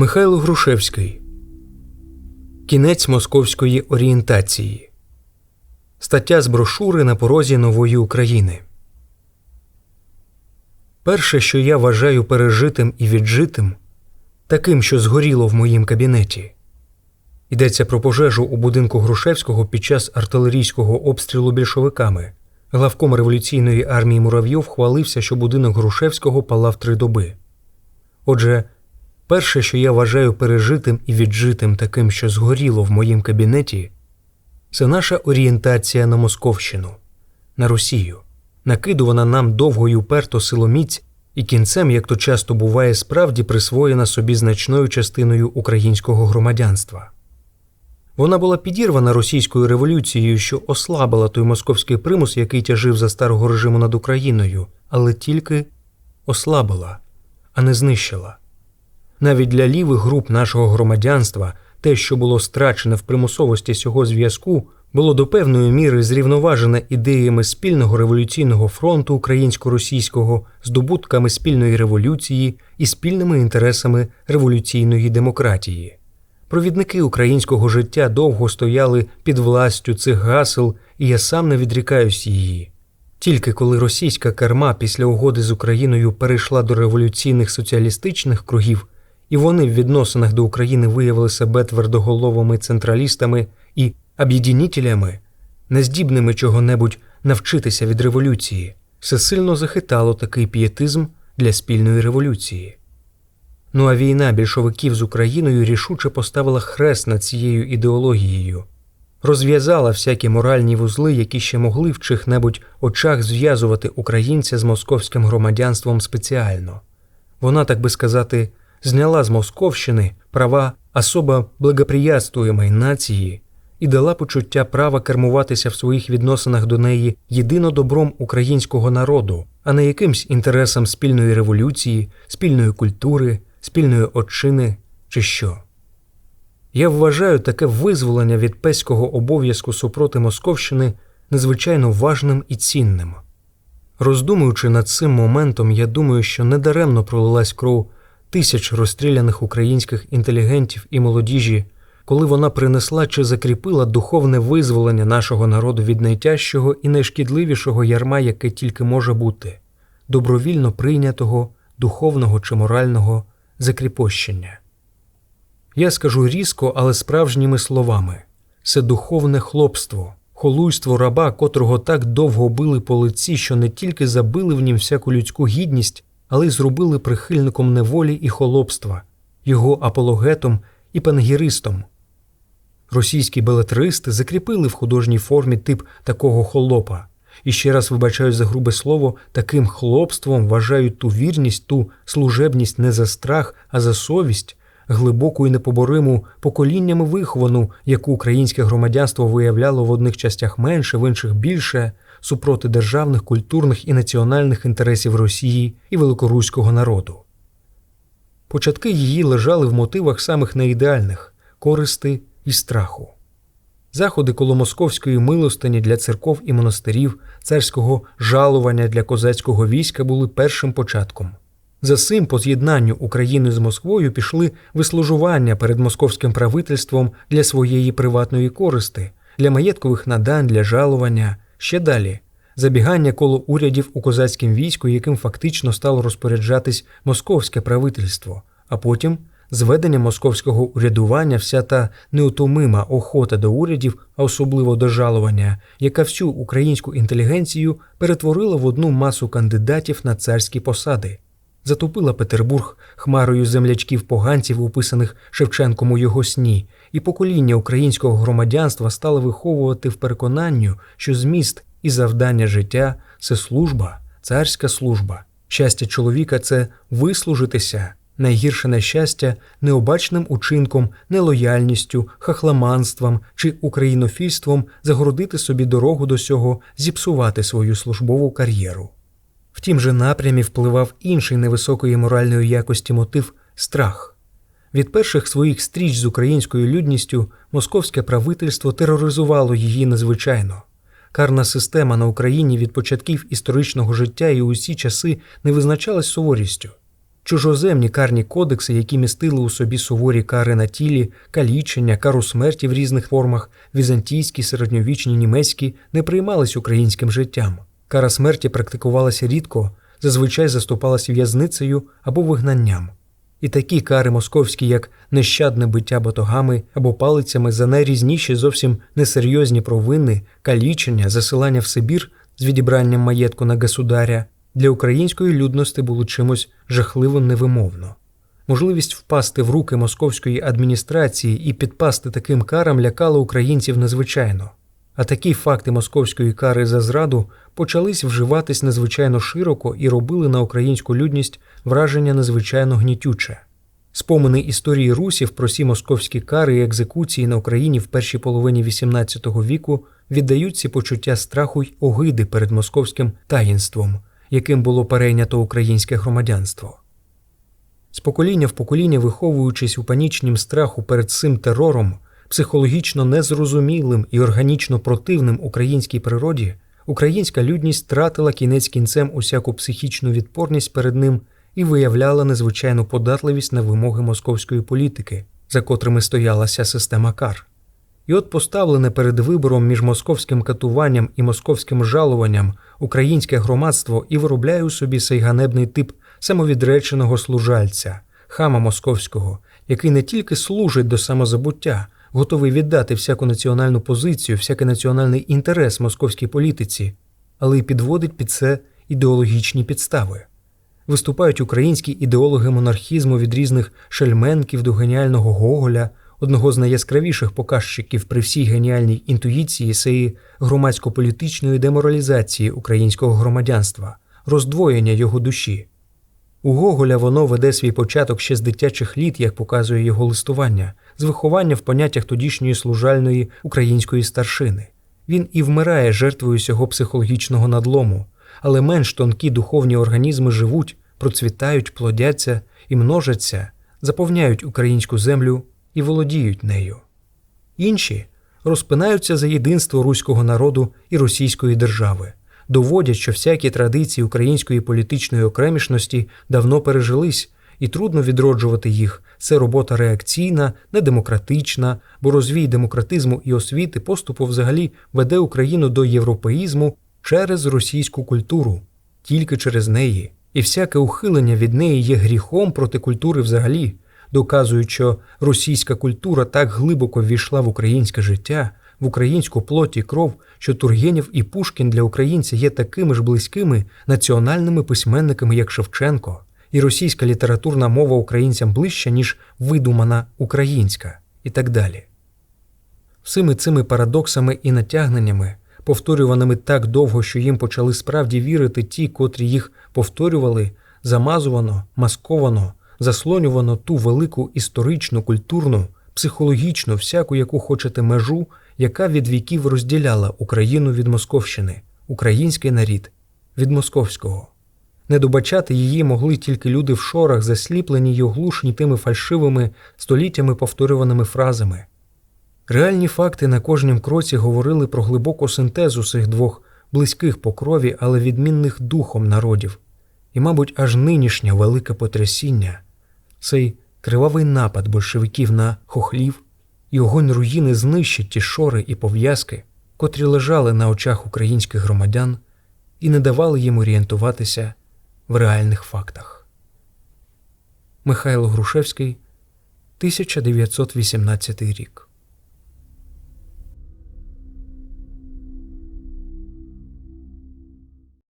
Михайло Грушевський Кінець московської орієнтації. Стаття з брошури на порозі нової України. Перше, що я вважаю пережитим і віджитим, таким, що згоріло в моїм кабінеті. Йдеться про пожежу у будинку Грушевського під час артилерійського обстрілу більшовиками. Главком революційної армії Муравйов хвалився, що будинок Грушевського палав три доби. Отже, перше, що я вважаю пережитим і віджитим таким, що згоріло в моїм кабінеті, це наша орієнтація на Московщину, на Росію, накидувана нам довго й уперто силоміць і кінцем, як то часто буває, справді присвоєна собі значною частиною українського громадянства. Вона була підірвана російською революцією, що ослабила той московський примус, який тяжив за старого режиму над Україною, але тільки ослабила, а не знищила. Навіть для лівих груп нашого громадянства те, що було страчене в примусовості цього зв'язку, було до певної міри зрівноважене ідеями спільного революційного фронту українсько-російського, здобутками спільної революції і спільними інтересами революційної демократії. Провідники українського життя довго стояли під властю цих гасел, і я сам не відрікаюсь її. Тільки коли російська керма після угоди з Україною перейшла до революційних соціалістичних кругів, і вони в відносинах до України виявили себе твердоголовими централістами і об'єднітелями, нездібними чого-небудь навчитися від революції, все сильно захитало такий пієтизм для спільної революції. Ну а війна більшовиків з Україною рішуче поставила хрест над цією ідеологією, розв'язала всякі моральні вузли, які ще могли в чих-небудь очах зв'язувати українця з московським громадянством спеціально. Вона, так би сказати, зняла з Московщини права особо благоприятствуємої нації і дала почуття права кермуватися в своїх відносинах до неї єдино добром українського народу, а не якимсь інтересам спільної революції, спільної культури, спільної отчини чи що. Я вважаю таке визволення від песького обов'язку супроти Московщини незвичайно важним і цінним. Роздумуючи над цим моментом, я думаю, що недаремно пролилась кров тисяч розстріляних українських інтелігентів і молодіжі, коли вона принесла чи закріпила духовне визволення нашого народу від найтяжчого і найшкідливішого ярма, яке тільки може бути, добровільно прийнятого духовного чи морального закріпощення. Я скажу різко, але справжніми словами це духовне хлопство, холуйство раба, котрого так довго били по лиці, що не тільки забили в нім всяку людську гідність, але й зробили прихильником неволі і холопства, його апологетом і пангіристом. Російські белетристи закріпили в художній формі тип такого холопа. І ще раз вибачаю за грубе слово, таким хлопством вважають ту вірність, ту служебність не за страх, а за совість, глибоку і непобориму поколіннями виховану, яку українське громадянство виявляло в одних частях менше, в інших більше, супроти державних, культурних і національних інтересів Росії і великоруського народу. Початки її лежали в мотивах самих неідеальних користи і страху. Заходи коло московської милостині для церков і монастирів, царського жалування для козацького війська були першим початком. За цим по з'єднанню України з Москвою пішли вислужування перед московським правительством для своєї приватної користи, для маєткових надань, для жалування, ще далі забігання коло урядів у козацькому війську, яким фактично стало розпоряджатись московське правительство, а потім зведення московського урядування, вся та неутомима охота до урядів, а особливо до жалування, яка всю українську інтелігенцію перетворила в одну масу кандидатів на царські посади. Затопила Петербург хмарою землячків поганців, описаних Шевченком у його сні, і покоління українського громадянства стало виховувати в переконанню, що зміст і завдання життя це служба, царська служба. Щастя чоловіка це вислужитися, найгірше нещастя необачним учинком, нелояльністю, хахламанством чи українофільством загородити собі дорогу до сього, зіпсувати свою службову кар'єру. Тім же напрямі впливав інший невисокої моральної якості мотив страх. Від перших своїх стріч з українською людністю московське правительство тероризувало її незвичайно. Карна система на Україні від початків історичного життя і усі часи не визначалась суворістю. чужоземні карні кодекси, які містили у собі суворі кари на тілі, калічення, кару смерті в різних формах, візантійські, середньовічні, німецькі, не приймались українським життям. Кара смерті практикувалася рідко, зазвичай заступалася в'язницею або вигнанням. І такі кари московські, як нещадне биття батогами або палицями за найрізніші зовсім несерйозні провини, калічення, засилання в Сибір з відібранням маєтку на государя, для української людності було чимось жахливим невимовно. Можливість впасти в руки московської адміністрації і підпасти таким карам лякала українців незвичайно. А такі факти московської кари за зраду почались вживатись надзвичайно широко і робили на українську людність враження надзвичайно гнітюче. Спомини історії русів про сі московські кари і екзекуції на Україні в першій половині XVIII віку віддають ці почуття страху й огиди перед московським таїнством, яким було перейнято українське громадянство. З покоління в покоління, виховуючись у панічнім страху перед цим терором, психологічно незрозумілим і органічно противним українській природі, українська людність тратила кінець кінцем усяку психічну відпорність перед ним і виявляла незвичайну податливість на вимоги московської політики, за котрими стоялася система кар. І от поставлене перед вибором між московським катуванням і московським жалуванням українське громадство і виробляє у собі сей ганебний тип самовідреченого служальця, хама московського, який не тільки служить до самозабуття, готовий віддати всяку національну позицію, всякий національний інтерес московській політиці, але й підводить під це ідеологічні підстави. Виступають українські ідеологи монархізму від різних шельменків до геніального Гоголя, одного з найяскравіших показчиків при всій геніальній інтуїції сеї громадсько-політичної деморалізації українського громадянства, роздвоєння його душі. У Гоголя воно веде свій початок ще з дитячих літ, як показує його листування, з виховання в поняттях тодішньої служальної української старшини. Він і вмирає жертвою цього психологічного надлому, але менш тонкі духовні організми живуть, процвітають, плодяться і множаться, заповняють українську землю і володіють нею. Інші розпинаються за єдинство руського народу і російської держави, доводять, що всякі традиції української політичної окремішності давно пережились, і трудно відроджувати їх. Це робота реакційна, недемократична, бо розвій демократизму і освіти поступу взагалі веде Україну до європеїзму через російську культуру, тільки через неї, і всяке ухилення від неї є гріхом проти культури взагалі, доказують, що російська культура так глибоко ввійшла в українське життя, в українську плоть і кров, що Тургенєв і Пушкін для українця є такими ж близькими національними письменниками, як Шевченко, і російська літературна мова українцям ближча, ніж видумана українська, і так далі. Всіми цими парадоксами і натягненнями, повторюваними так довго, що їм почали справді вірити ті, котрі їх повторювали, замазувано, масковано, заслонювано ту велику історичну, культурну, психологічну, всяку, яку хочете межу, яка від віків розділяла Україну від Московщини, український нарід від московського. Не добачати її могли тільки люди в шорах, засліплені й оглушені тими фальшивими, століттями повторюваними фразами. Реальні факти на кожнім кроці говорили про глибоку синтезу цих двох близьких по крові, але відмінних духом народів, і, мабуть, аж нинішнє велике потрясіння, цей кривавий напад большевиків на хохлів і огонь руїни знищить ті шори і пов'язки, котрі лежали на очах українських громадян і не давали їм орієнтуватися в реальних фактах. Михайло Грушевський, 1918 рік.